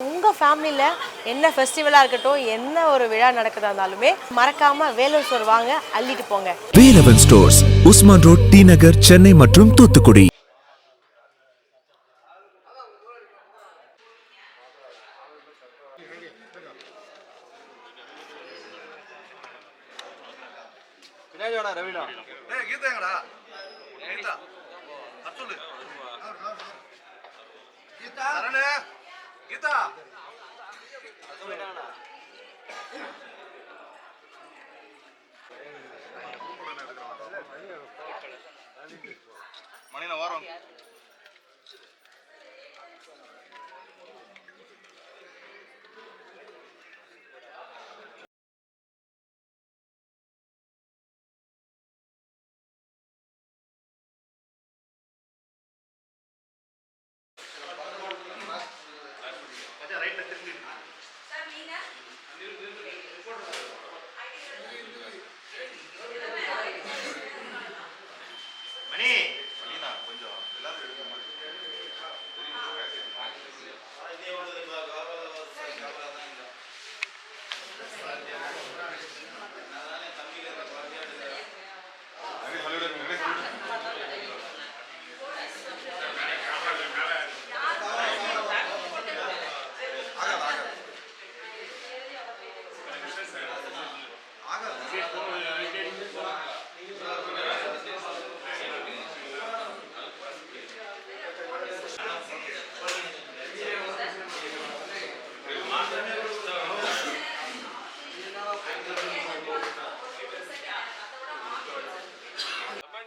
உங்கள் ஃபேமிலியில் என்ன ஃபெஸ்டிவலாக இருக்கட்டும் என்ன ஒரு விழா நடக்குதா இருந்தாலுமே மறக்காமல் வேலூர் ஸ்டோர் வாங்க அள்ளிட்டு போங்க Velavan stores Usman road T Nagar Chennai மற்றும் தூத்துக்குடி கீதா எங்கடா கீதா. அது சொல்லு கீதா வாரம்.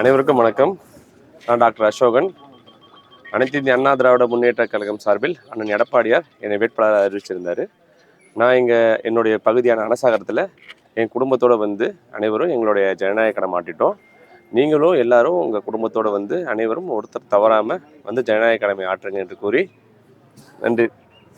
அனைவருக்கும் வணக்கம். நான் டாக்டர் அசோகன். அனைத்து இந்திய அண்ணா திராவிட முன்னேற்ற கழகம் சார்பில் அண்ணன் எடப்பாடியார் என்னை வேட்பாளராக அறிவிச்சிருந்தார். நான் இங்கே என்னுடைய பகுதியான அனசாகரத்தில் என் குடும்பத்தோடு வந்து அனைவரும் எங்களுடைய ஜனநாயக கடை மாட்டிட்டோம். நீங்களும் எல்லாரும் உங்கள் குடும்பத்தோடு வந்து அனைவரும் ஒருத்தர் தவறாமல் வந்து ஜனநாயக கடமை ஆற்றுங்க என்று கூறி நன்றி.